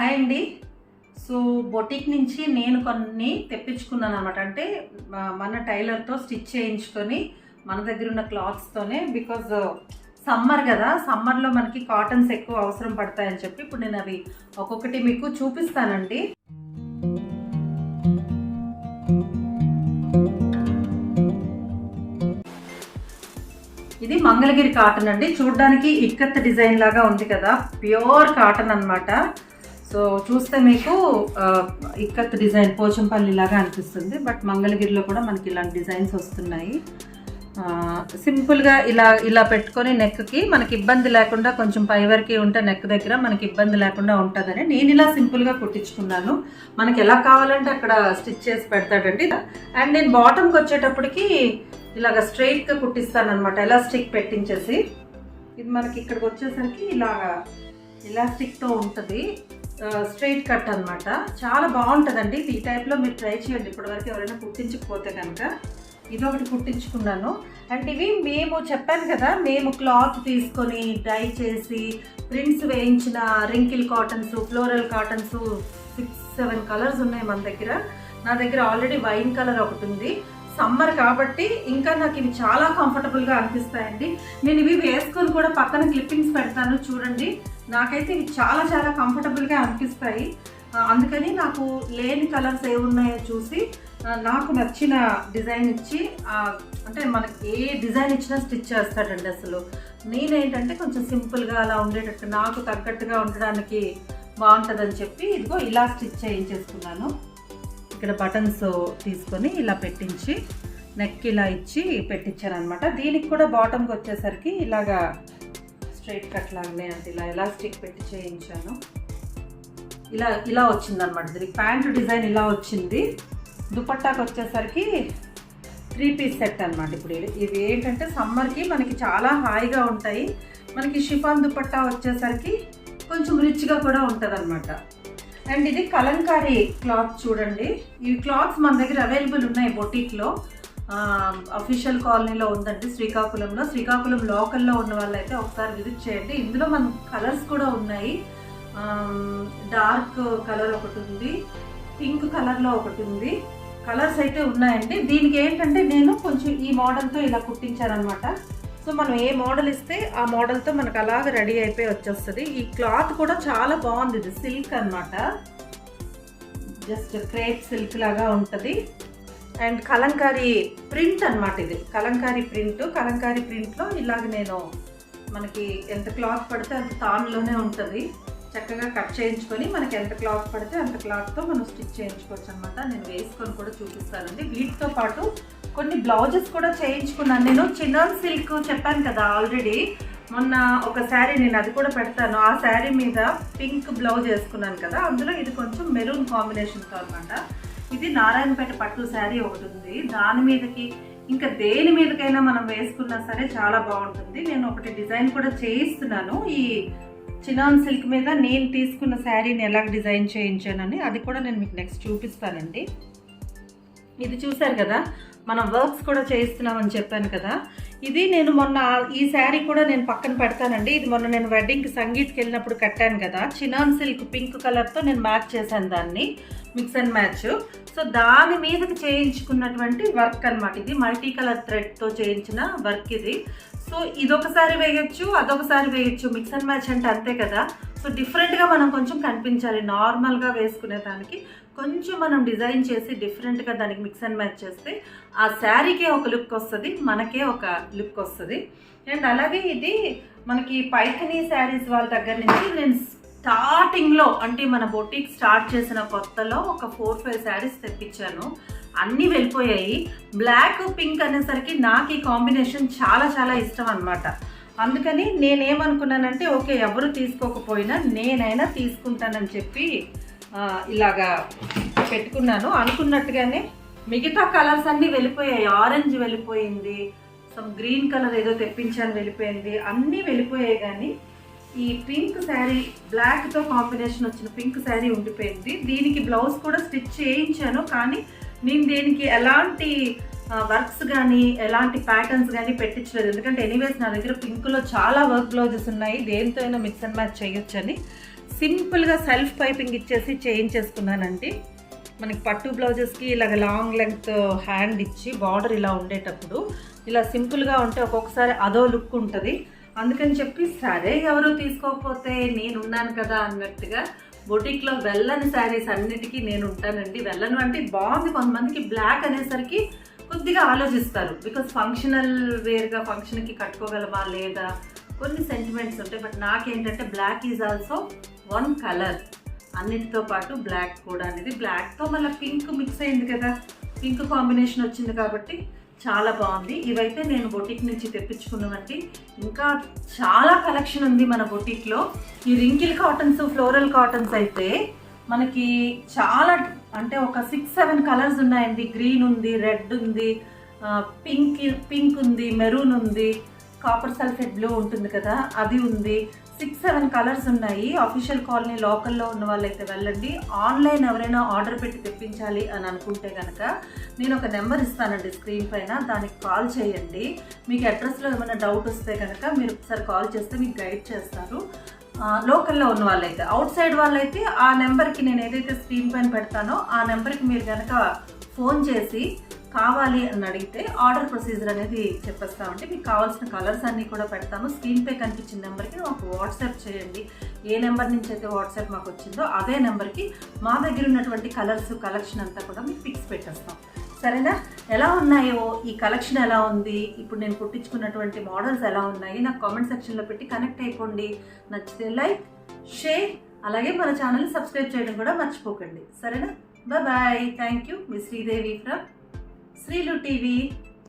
Hi అండి. So boutique నుంచి నేను కొన్ని తెప్పించుకున్నాను అనమాట అంటే మన టైలర్తో స్టిచ్ చేయించుకొని మన దగ్గర ఉన్న క్లాత్స్తోనే బికాజ్ సమ్మర్ కదా సమ్మర్లో మనకి కాటన్స్ ఎక్కువ అవసరం పడతాయని చెప్పి ఇప్పుడు నేను అవి ఒక్కొక్కటి మీకు చూపిస్తానండి. ఇది మంగళగిరి కాటన్ అండి. చూడడానికి ఇక్కత్ డిజైన్ లాగా ఉంది కదా. ప్యూర్ కాటన్ అనమాట సో చూస్తే మీకు ఇక్కత్ డిజైన్ పోచంపల్లి లాగా అనిపిస్తుంది బట్ మంగళగిరిలో కూడా మనకి ఇలాంటి డిజైన్స్ వస్తున్నాయి. సింపుల్గా ఇలా ఇలా పెట్టుకొని నెక్కి మనకి ఇబ్బంది లేకుండా కొంచెం పై వరకు ఉంటే నెక్ దగ్గర మనకి ఇబ్బంది లేకుండా ఉంటుందని నేను ఇలా సింపుల్గా కుట్టించుకున్నాను. మనకి ఎలా కావాలంటే అక్కడ స్టిచ్ చేసి పెడతాడండి. అండ్ నేను బాటమ్కి వచ్చేటప్పటికి ఇలాగ స్ట్రైట్గా కుట్టిస్తాను అనమాట ఎలాస్టిక్ పెట్టించేసి. ఇది మనకి ఇక్కడికి వచ్చేసరికి ఇలాగా ఎలాస్టిక్తో ఉంటుంది. స్ట్రైట్ కట్ అనమాట చాలా బాగుంటుందండి. ఈ టైప్లో మీరు ట్రై చేయండి. ఇప్పటివరకు ఎవరైనా కుట్టించకపోతే కనుక ఇది ఒకటి కుట్టించుకున్నాను. అండ్ ఇవి మేము చెప్పాను కదా మేము క్లాత్ తీసుకొని డై చేసి ప్రింట్స్ వేయించిన wrinkle cottons floral cottons six seven colours ఉన్నాయి మన దగ్గర. నా దగ్గర ఆల్రెడీ వైన్ కలర్ ఒకటి ఉంది. సమ్మర్ కాబట్టి ఇంకా నాకు ఇవి చాలా కంఫర్టబుల్గా అనిపిస్తాయండి. నేను ఇవి వేసుకొని కూడా పక్కన క్లిప్పింగ్స్ పెడతాను. చూడండి. నాకైతే ఇవి చాలా చాలా కంఫర్టబుల్గా అనిపిస్తాయి. అందుకని నాకు లేని కలర్స్ ఏ ఉన్నాయో చూసి నాకు నచ్చిన డిజైన్ ఇచ్చి అంటే మనకి ఏ డిజైన్ ఇచ్చినా స్టిచ్ చేస్తాడండి అసలు. నేనేంటంటే కొంచెం సింపుల్గా అలా ఉండేటట్టు నాకు తగ్గట్టుగా ఉండడానికి బాగుంటుందని చెప్పి ఇదిగో ఇలా స్టిచ్ చేయించేసుకున్నాను. ఇక్కడ బటన్స్ తీసుకొని ఇలా పెట్టించి నెక్ ఇలా ఇచ్చి పెట్టించాను అనమాట దీనికి కూడా బాటమ్కి వచ్చేసరికి ఇలాగా స్ట్రైట్ కట్ లాగానే అంటే ఇలా ఎలాస్టిక్ పెట్టి చేయించాను. ఇలా ఇలా వచ్చింది అనమాట దీనికి ప్యాంట్ డిజైన్ ఇలా వచ్చింది. దుపట్టాకి వచ్చేసరికి త్రీ పీస్ సెట్ అనమాట ఇప్పుడు. ఇది- ఇవి ఏంటంటే సమ్మర్కి మనకి చాలా హాయిగా ఉంటాయి. మనకి షిఫాన్ దుపట్టా వచ్చేసరికి కొంచెం రిచ్గా కూడా ఉంటుంది అనమాట అండ్ ఇది కలంకారీ క్లాత్ చూడండి. ఈ క్లాత్స్ మన దగ్గర అవైలబుల్ ఉన్నాయి బొటిక్లో. అఫీషియల్ కాలనీలో ఉందండి శ్రీకాకుళంలో. శ్రీకాకుళం లోకల్లో ఉన్న వాళ్ళైతే ఒకసారి విజిట్ చేయండి. ఇందులో మన కలర్స్ కూడా ఉన్నాయి. డార్క్ కలర్ ఒకటి ఉంది. పింక్ కలర్లో ఒకటి ఉంది. కలర్స్ అయితే ఉన్నాయండి. దీనికి ఏంటంటే నేను కొంచెం ఈ మోడల్తో ఇలా కుట్టించానమాట సో మనం ఏ మోడల్ ఇస్తే ఆ మోడల్తో మనకు అలాగ రెడీ అయిపోయి వచ్చేస్తుంది. ఈ క్లాత్ కూడా చాలా బాగుంది. ఇది సిల్క్ అన్నమాట. జస్ట్ క్రేప్ సిల్క్ లాగా ఉంటుంది. అండ్ కలంకారీ ప్రింట్ అనమాట ఇది. కలంకారీ ప్రింట్ కలంకారీ ప్రింట్లో ఇలాగ నేను మనకి ఎంత క్లాత్ పడితే అంత తాన్లోనే ఉంటుంది. చక్కగా కట్ చేయించుకొని మనకి ఎంత క్లాత్ పడితే అంత క్లాత్తో మనం స్టిచ్ చేయించుకోవచ్చు అనమాట నేను వేసుకొని కూడా చూపిస్తానండి. వీటితో పాటు కొన్ని బ్లౌజెస్ కూడా చేయించుకున్నాను. నేను చిన్నాన్ సిల్క్ చెప్పాను కదా ఆల్రెడీ. మొన్న ఒక శారీ నేను అది కూడా పెడతాను. ఆ శారీ మీద పింక్ బ్లౌజ్ వేసుకున్నాను కదా. అందులో ఇది కొంచెం మెరూన్ కాంబినేషన్తో అనమాట ఇది నారాయణపేట పట్టు శారీ ఒకటి ఉంది. దాని మీదకి ఇంకా దేని మీదకైనా మనం వేసుకున్నా సరే చాలా బాగుంటుంది. నేను ఒకటి డిజైన్ కూడా చేయిస్తున్నాను. ఈ చినాన్ సిల్క్ మీద నేను తీసుకున్న శారీని ఎలా డిజైన్ చేయించానని అది కూడా నేను మీకు నెక్స్ట్ చూపిస్తానండి. ఇది చూశారు కదా? మనం వర్క్స్ కూడా చేయిస్తున్నామని చెప్పాను కదా? ఇది నేను మొన్న ఈ శారీ కూడా నేను పక్కన పెడతానండి. ఇది మొన్న నేను వెడ్డింగ్కి సంగీత్కి వెళ్ళినప్పుడు కట్టాను కదా. చినాన్ సిల్క్ పింక్ కలర్తో నేను మ్యాచ్ చేశాను దాన్ని. మిక్స్ అండ్ మ్యాచ్ సో దాని మీదకి చేయించుకున్నటువంటి వర్క్ అన్నమాట ఇది. మల్టీ కలర్ థ్రెడ్తో చేయించిన వర్క్ ఇది. సో ఇదొకసారి వేయచ్చు అదొకసారి వేయచ్చు. మిక్స్ అండ్ మ్యాచ్ అంటే అంతే కదా. సో డిఫరెంట్గా మనం కొంచెం కనిపించాలి. నార్మల్గా వేసుకునే దానికి. కొంచెం మనం డిజైన్ చేసి డిఫరెంట్గా దానికి మిక్స్ అండ్ మ్యాచ్ చేస్తే ఆ శారీకే ఒక లుక్ వస్తుంది మనకే ఒక లుక్ వస్తుంది. అండ్ అలాగే ఇది మనకి పైథనీ శారీస్ వాళ్ళ దగ్గర నుంచి నేను స్టార్టింగ్లో అంటే మన బొటిక్ స్టార్ట్ చేసిన కొత్తలో ఒక ఫోర్ ఫైవ్ శారీస్ తెప్పించాను. అన్నీ వెళ్ళిపోయాయి. బ్లాక్ పింక్ అనేసరికి నాకు ఈ కాంబినేషన్ చాలా చాలా ఇష్టం అనమాట అందుకని నేనేమనుకున్నానంటే ఓకే ఎవరు తీసుకోకపోయినా నేనైనా తీసుకుంటానని చెప్పి ఇలాగా పెట్టుకున్నాను. అనుకున్నట్టుగానే మిగతా కలర్స్ అన్నీ వెళ్ళిపోయాయి. ఆరెంజ్ వెళ్ళిపోయింది సమ్ గ్రీన్ కలర్ ఏదో తెప్పించాను వెళ్ళిపోయింది. అన్నీ వెళ్ళిపోయాయి కానీ ఈ పింక్ శారీ బ్లాక్తో కాంబినేషన్ వచ్చిన పింక్ శారీ ఉండిపోయింది. దీనికి బ్లౌజ్ కూడా స్టిచ్ చేయించాను. కానీ నేను దీనికి ఎలాంటి వర్క్స్ కానీ ఎలాంటి ప్యాటర్న్స్ కానీ పెట్టించలేదు. ఎందుకంటే ఎనీవేస్ నా దగ్గర పింక్లో చాలా వర్క్ బ్లౌజెస్ ఉన్నాయి. దేనితో అయినా మిక్స్ అండ్ మ్యాచ్ చేయొచ్చని. సింపుల్గా సెల్ఫ్ పైపింగ్ ఇచ్చేసి చేయించేసుకున్నానండి మనకి పట్టు బ్లౌజెస్కి ఇలాగ లాంగ్ లెంగ్త్ హ్యాండ్ ఇచ్చి బార్డర్ ఇలా ఉండేటప్పుడు ఇలా సింపుల్గా ఉంటే ఒక్కొక్కసారి అదో లుక్ ఉంటుంది. అందుకని చెప్పి సరే ఎవరు తీసుకోకపోతే నేను ఉన్నాను కదా అన్నట్టుగా బొటిక్లో వెళ్ళని శారీస్ అన్నిటికీ నేను ఉంటానండి వెళ్ళను అంటే బాగుంది. కొంతమందికి బ్లాక్ అనేసరికి కొద్దిగా ఆలోచిస్తారు. బికాస్ ఫంక్షనల్ వేర్గా ఫంక్షన్కి కట్టుకోగలమా లేదా? కొన్ని సెంటిమెంట్స్ ఉంటాయి. బట్ నాకేంటంటే black is also one colour. అన్నిటితో పాటు బ్లాక్ కూడా అనేది. బ్లాక్తో మళ్ళీ పింక్ మిక్స్ అయింది కదా. పింక్ కాంబినేషన్ వచ్చింది కాబట్టి చాలా బాగుంది. ఇవైతే నేను బొటిక్ నుంచి తెప్పించుకున్నామండి ఇంకా చాలా కలెక్షన్ ఉంది మన బొటిక్లో. ఈ రింకిల్ కాటన్స్ ఫ్లోరల్ కాటన్స్ అయితే మనకి చాలా అంటే ఒక సిక్స్ సెవెన్ కలర్స్ ఉన్నాయండి. గ్రీన్ ఉంది రెడ్ ఉంది పింక్ పింక్ ఉంది మెరూన్ ఉంది. కాపర్ సల్ఫేట్ బ్లూ ఉంటుంది కదా అది ఉంది. సిక్స్ సెవెన్ కలర్స్ ఉన్నాయి. అఫీషియల్ కాలనీ లోకల్లో ఉన్న వాళ్ళైతే వెళ్ళండి. ఆన్లైన్ ఎవరైనా ఆర్డర్ పెట్టి తెప్పించాలి అని అనుకుంటే కనుక నేను ఒక నెంబర్ ఇస్తానండి స్క్రీన్ పైన. దానికి కాల్ చేయండి. మీకు అడ్రస్లో ఏమైనా డౌట్ వస్తే కనుక మీరు ఒకసారి కాల్ చేస్తే మీకు గైడ్ చేస్తారు. లోకల్లో ఉన్న వాళ్ళైతే. అవుట్ సైడ్ వాళ్ళైతే ఆ నెంబర్కి నేను ఏదైతే స్క్రీన్ పైన పెడతానో ఆ నెంబర్కి మీరు కనుక ఫోన్ చేసి కావాలి అని అడిగితే ఆర్డర్ ప్రొసీజర్ అనేది చెప్పేస్తామంటే మీకు కావాల్సిన కలర్స్ అన్నీ కూడా పెడతాము స్క్రీన్ పే కనిపించిన నెంబర్కి మాకు వాట్సాప్ చేయండి. ఏ నెంబర్ నుంచి అయితే వాట్సాప్ మాకు వచ్చిందో అదే నెంబర్కి మా దగ్గర ఉన్నటువంటి కలర్స్ కలెక్షన్ అంతా కూడా మీకు ఫిక్స్ పెట్టేస్తాం. సరేనా? ఎలా ఉన్నాయో ఈ కలెక్షన్ ఎలా ఉంది? ఇప్పుడు నేను కుట్టించుకున్నటువంటి మోడల్స్ ఎలా ఉన్నాయి? నాకు కామెంట్ సెక్షన్లో పెట్టి కనెక్ట్ అయిపోండి. నచ్చితే లైక్ షేర్ అలాగే మన ఛానల్ సబ్స్క్రైబ్ చేయడం కూడా మర్చిపోకండి. సరేనా? బాయ్ థ్యాంక్ యూ మీ శ్రీదేవి ఫ్రమ్ శ్రీలు టీవీ